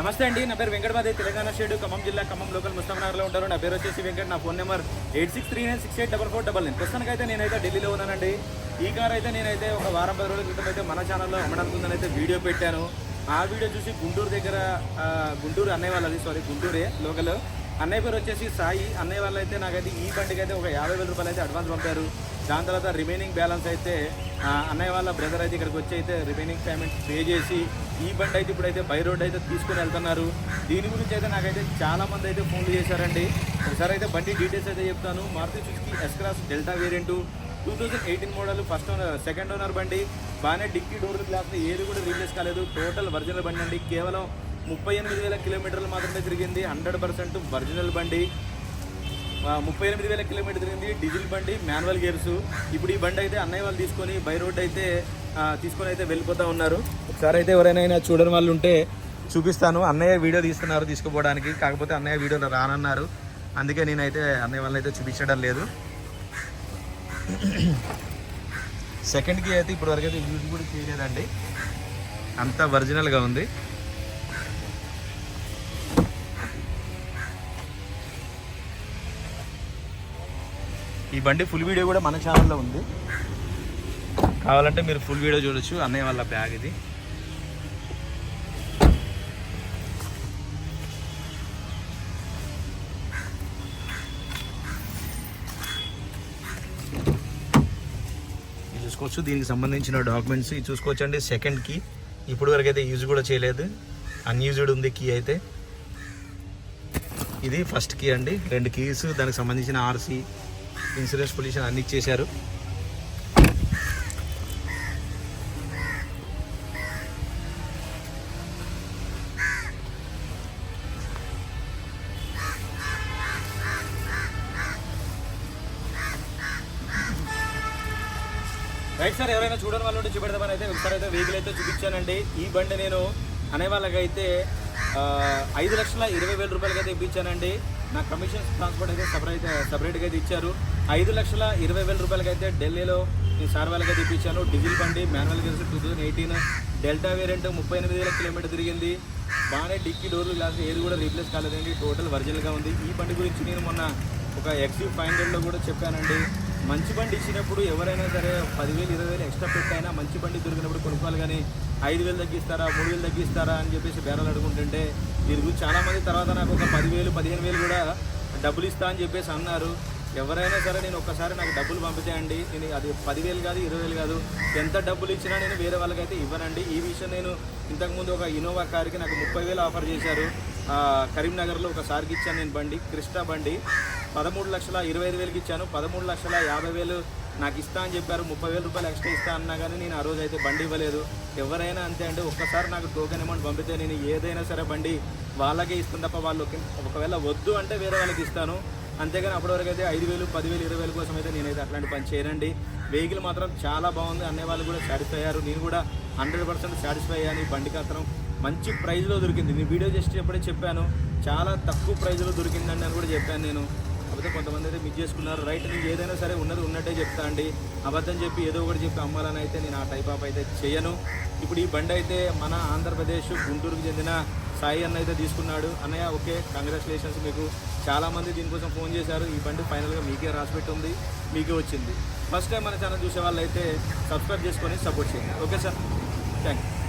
నమస్తే అండి నా పేరు వెంకటబాదే తెలంగాణ స్టేట్ ఖమ్మం జిల్లా ఖమ్మం లోకల్ ముస్తాఫనగర్లో ఉంటారు. నా పేరు వచ్చేసి వెంకట్ నా phone number eight six three nine six eight double four double nine. ప్రస్తుతానికైతే నేనైతే ఢిల్లీలో ఉన్నానండి. ఈ కార్ అయితే నేనైతే ఒక వారం పది రోజుల క్రితం అయితే మన ఛానల్లో అమ్మడానికి ఉందని అయితే వీడియో పెట్టాను. ఆ వీడియో చూసి గుంటూరు దగ్గర గుంటూరు అన్నయ్య వాళ్ళది సారీ గుంటూరే లోకల్. అన్నయ్య పేరు వచ్చేసి సాయి. అన్నయ్య వాళ్ళు అయితే నాకైతే ఈ బండికి అయితే ఒక యాభై వేల రూపాయలు అయితే అడ్వాన్స్ పంపారు. దాని తర్వాత రిమైనింగ్ బ్యాలెన్స్ అయితే అన్నయ్య వాళ్ళ బ్రదర్ అయితే ఇక్కడికి వచ్చి అయితే రిమైనింగ్ పేమెంట్ పే చేసి ఈ బండి అయితే ఇప్పుడైతే బై రోడ్ అయితే తీసుకుని వెళ్తున్నారు. దీని గురించి అయితే నాకైతే చాలా మంది అయితే ఫోన్లు చేశారండి. ఒకసారి అయితే బండి డీటెయిల్స్ అయితే చెప్తాను. Maruti Suzuki S cross delta variant two thousand eighteen model first owner second owner బండి. బాగానే డిక్కీ డోర్ గ్లాస్ ఏది కూడా రీప్లేస్ కాలేదు. టోటల్ ఒరిజినల్ బండి అండి. కేవలం ముప్పై ఎనిమిది వేల కిలోమీటర్లు మాత్రమే తిరిగింది హండ్రెడ్ పర్సెంట్ ఒరిజినల్ బండి. ముప్పై ఎనిమిది వేల కిలోమీటర్ తిరిగింది డీజిల్ బండి మాన్యువల్ గేర్స్. ఇప్పుడు ఈ బండి అయితే అన్నయ్య వాళ్ళు తీసుకొని బై రోడ్ అయితే తీసుకొని అయితే వెళ్ళిపోతూ ఉన్నారు. ఒకసారి అయితే ఎవరైనా చూడని వాళ్ళు ఉంటే చూపిస్తాను. అన్నయ్య వీడియో తీస్తున్నారు తీసుకుపోవడానికి. కాకపోతే అన్నయ్య వీడియోలో రానన్నారు. అందుకే నేనైతే అన్నయ్య వాళ్ళని అయితే చూపించడం లేదు. సెకండ్కి అయితే ఇప్పటివరకు అయితే యూజ్ కూడా చేయలేదండి. అంత ఒరిజినల్గా ఉంది. ఈ బండి ఫుల్ వీడియో కూడా మన ఛానల్లో ఉంది. కావాలంటే మీరు ఫుల్ వీడియో చూడొచ్చు. అన్నయ్య వాళ్ళ బ్యాగ్ ఇది. చూసుకోవచ్చు. దీనికి సంబంధించిన డాక్యుమెంట్స్ ఇది చూసుకోవచ్చండి. సెకండ్కి ఇప్పుడు వరకు అయితే యూజ్ కూడా చేయలేదు. అన్యూజ్డ్ ఉంది కీ అయితే. ఇది ఫస్ట్ కీ అండి. రెండు కీస్ దానికి సంబంధించిన ఆర్సీ ఇన్సూరెన్స్ పొల్యూషన్ అన్ని ఇచ్చేశారు రైట్ సార్ ఎవరైనా చూడని వాళ్ళు చూపెడదామని అయితే ఒకసారి అయితే వెహికల్ అయితే చూపించానండి. ఈ బండి నేను అనే వాళ్ళకైతే ఐదు లక్షల ఇరవై వేల రూపాయలకి అయితే ఇప్పించానండి. నా కమిషన్ ట్రాన్స్పోర్ట్ అయితే సపరేట్ సపరేట్గా అయితే ఇచ్చారు. ఐదు లక్షల ఇరవై వేల రూపాయలకి అయితే ఢిల్లీలో ఈ సార్ వాళ్ళకి అయితే ఇప్పించాను. డీజిల్ బండి manual gears two thousand eighteen delta variant ముప్పై ఎనిమిది వేల కిలోమీటర్ తిరిగింది. బాగానే డిక్కీ డోర్లు గ్లాస్ ఏది కూడా రీప్లేస్ కాలేదండి. టోటల్ ఒరిజినల్గా ఉంది. ఈ బండి గురించి నేను మొన్న ఒక ఎక్సీ ఫైవ్ హండ్రెడ్లో కూడా చెప్పానండి. మంచి బండి ఇచ్చినప్పుడు ఎవరైనా సరే పదివేలు ఇరవై వేలు ఎక్స్ట్రా పెట్టైనా మంచి బండి దొరికినప్పుడు కొనుక్కోవాలి కానీ ఐదు వేలు తగ్గిస్తారా మూడు వేలు తగ్గిస్తారా అని చెప్పేసి బేరాలు అడుగుంటుంటే దీని గురించి చాలామంది తర్వాత నాకు ఒక పదివేలు పదిహేను వేలు కూడా డబ్బులు ఇస్తా అని చెప్పేసి అన్నారు. ఎవరైనా సరే నేను ఒక్కసారి నాకు డబ్బులు పంపించేయండి నేను అది పదివేలు కాదు ఇరవై వేలు కాదు ఎంత డబ్బులు ఇచ్చినా నేను వేరే వాళ్ళకైతే ఇవ్వనండి. ఈ విషయం నేను ఇంతకుముందు ఒక ఇన్నోవా కార్కి నాకు ముప్పై వేలు ఆఫర్ చేశారు. కరీంనగర్లో ఒక సార్కి ఇచ్చాను నేను బండి క్రిస్టా బండి. పదమూడు లక్షల ఇరవై ఐదు వేలకి ఇచ్చాను. పదమూడు లక్షల యాభై వేలు నాకు ఇస్తా అని చెప్పారు. ముప్పై వేల రూపాయలు ఎక్స్ట్రా ఇస్తా అన్నా కానీ నేను ఆ రోజు అయితే బండి ఇవ్వలేదు. ఎవరైనా అంతే అంటే ఒక్కసారి నాకు టోకెన్ అమౌంట్ పంపితే నేను ఏదైనా సరే బండి వాళ్ళకే ఇస్తాను తప్ప వాళ్ళు ఒకవేళ వద్దు అంటే వేరే వాళ్ళకి ఇస్తాను. అంతేగాని అప్పటివరకు అయితే ఐదు వేలు పదివేలు ఇరవై వేల కోసం అయితే నేనైతే అట్లాంటి పని చేయనండి. వెహికల్ మాత్రం చాలా బాగుంది. అనే వాళ్ళు కూడా సాటిస్ఫై అయ్యారు. నేను కూడా హండ్రెడ్ పర్సెంట్ సాటిస్ఫై అయ్యాను. బండికి మాత్రం మంచి ప్రైస్లో దొరికింది. నేను వీడియో చేసేటప్పుడే చెప్పాను. చాలా తక్కువ ప్రైజ్లో దొరికిందండి అని కూడా చెప్పాను నేను. కాకపోతే కొంతమంది అయితే మిస్ చేసుకున్నారు. రైట్ నేను ఏదైనా సరే ఉన్నది ఉన్నట్టే చెప్తా అండి. అబద్ధం చెప్పి ఏదో ఒకటి చెప్పి అమ్మాలని అయితే నేను ఆ టైప్ ఆఫ్ అయితే చేయను. ఇప్పుడు ఈ బండి అయితే మన ఆంధ్రప్రదేశ్ గుంటూరుకు చెందిన సాయి అన్న అయితే తీసుకున్నాడు. అన్నయ్య ఓకే కంగ్రాచులేషన్స్ మీకు. చాలామంది దీనికోసం ఫోన్ చేశారు. ఈ బండి ఫైనల్గా మీకే రాసిపెట్టుంది మీకే వచ్చింది. ఫస్ట్ టైం మన ఛానల్ చూసే వాళ్ళు అయితే సబ్స్క్రైబ్ చేసుకొని సపోర్ట్ చేయండి. Okay sir thank you